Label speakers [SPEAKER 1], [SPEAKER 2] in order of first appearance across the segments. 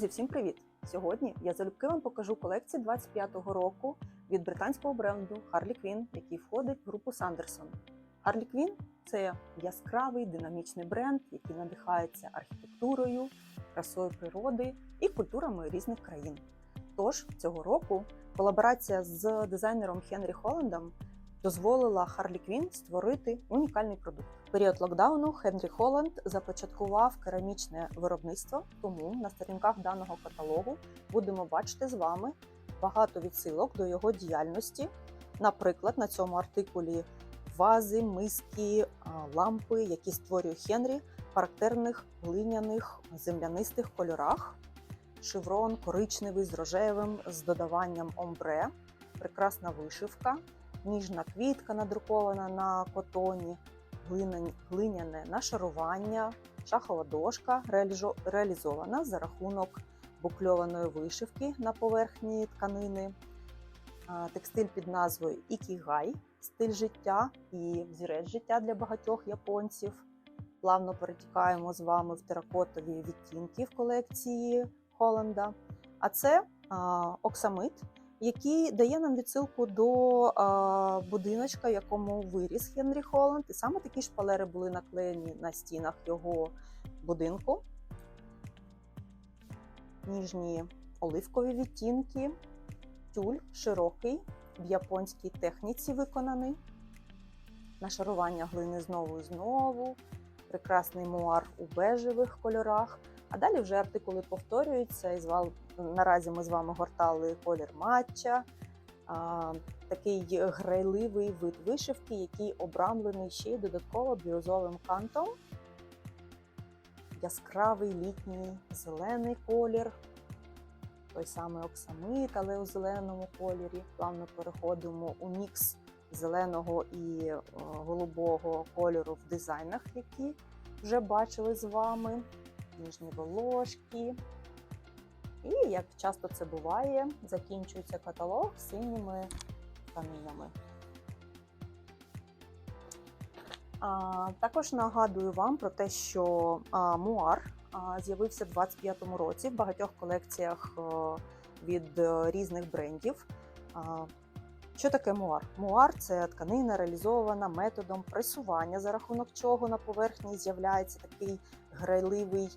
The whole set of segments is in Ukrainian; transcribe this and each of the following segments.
[SPEAKER 1] Друзі, всім привіт! Сьогодні я залюбки вам покажу колекції 25-го року від британського бренду Harley Quinn, який входить в групу Sanderson. Harley Quinn – це яскравий динамічний бренд, який надихається архітектурою, красою природи і культурами різних країн. Тож цього року колаборація з дизайнером Хенрі Холландом дозволила Harley Quinn створити унікальний продукт. В період локдауну Хенрі Холланд започаткував керамічне виробництво, тому на сторінках даного каталогу будемо бачити з вами багато відсилок до його діяльності. Наприклад, на цьому артикулі вази, миски, лампи, які створює Хенрі в характерних глиняних землянистих кольорах. Шеврон коричневий з рожевим, з додаванням омбре, прекрасна вишивка, ніжна квітка надрукована на котоні, глиняне- нашарування, шахова дошка реалізована за рахунок букльованої вишивки на поверхні тканини, текстиль під назвою Ікігай, стиль життя і взірець життя для багатьох японців. Плавно перетікаємо з вами в теракотові відтінки в колекції Холланда. А це а, оксамит, який дає нам відсилку до будиночка, в якому виріс Генрі Холланд. І саме такі шпалери були наклеєні на стінах його будинку. Ніжні оливкові відтінки, тюль широкий, в японській техніці виконаний. Нашарування глини знову і знову, прекрасний муар у бежевих кольорах. А далі вже артикули повторюються. І наразі ми з вами гортали колір матча, такий грайливий вид вишивки, який обрамлений ще й додатково бірюзовим кантом. Яскравий літній зелений колір, той самий оксамит, але у зеленому кольорі. Плавно переходимо у мікс зеленого і е, голубого кольору в дизайнах, які вже бачили з вами. Ніжні волошки. І як часто це буває, закінчується каталог синіми тканинами. А, також нагадую вам про те, що а, муар а, з'явився в 25-му році в багатьох колекціях е, від е, різних брендів. А, що таке муар? Муар це тканина реалізована методом пресування, за рахунок чого на поверхні з'являється такий грайливий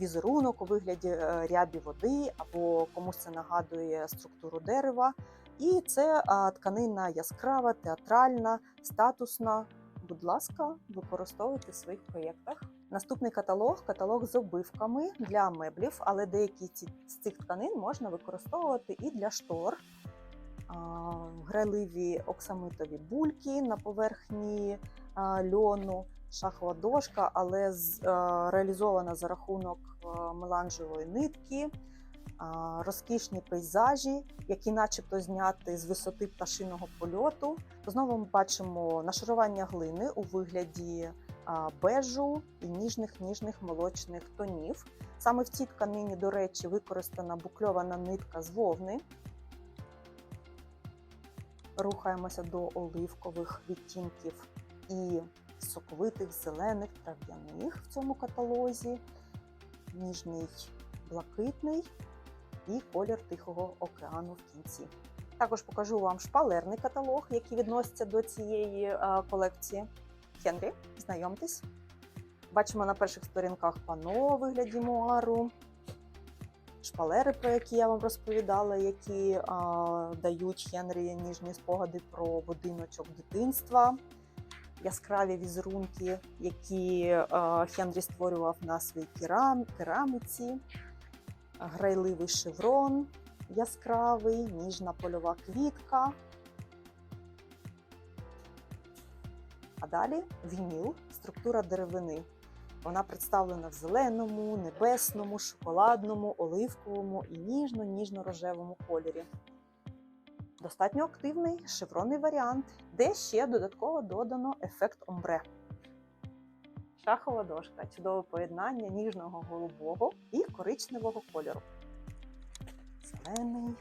[SPEAKER 1] візерунок у вигляді е, рябі води, або комусь це нагадує структуру дерева. І це тканина яскрава, театральна, статусна. Будь ласка, використовуйте в своїх проєктах. Наступний каталог каталог з оббивками для меблів, але деякі з цих тканин можна використовувати і для штор. А, Грайливі оксамитові бульки на поверхні льону, шахова дошка, але реалізована за рахунок меланжевої нитки, розкішні пейзажі, які начебто зняти з висоти пташиного польоту. Знову ми бачимо нашарування глини у вигляді бежу і ніжних ніжних молочних тонів. Саме в цій тканині, до речі, використана букльована нитка з вовни. Рухаємося до оливкових відтінків і соковитих зелених трав'яних в цьому каталозі, ніжний блакитний і колір Тихого океану в кінці. Також покажу вам шпалерний каталог, який відноситься до цієї е, колекції. Хенрі, знайомтесь. Бачимо на перших сторінках пано у вигляді муару, шпалери, про які я вам розповідала, які а, дають Хенрі ніжні спогади про будиночок дитинства, яскраві візерунки, які а, Хенрі створював на своїй керам, кераміці, грайливий шеврон, яскравий, ніжна польова квітка. А далі вініл, структура деревини. Вона представлена в зеленому, небесному, шоколадному, оливковому і ніжно-ніжно-рожевому кольорі. Достатньо активний шевронний варіант, де ще додатково додано ефект омбре. Шахова дошка чудове поєднання ніжного голубого і коричневого кольору. Зелений.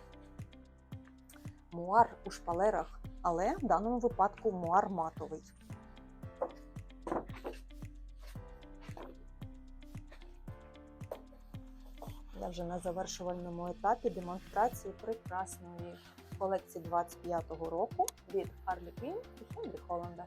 [SPEAKER 1] Муар у шпалерах, але в даному випадку муар матовий. Я вже на завершувальному етапі демонстрації прекрасної колекції 25-го року від Harley Quinn і Хенрі Холланда.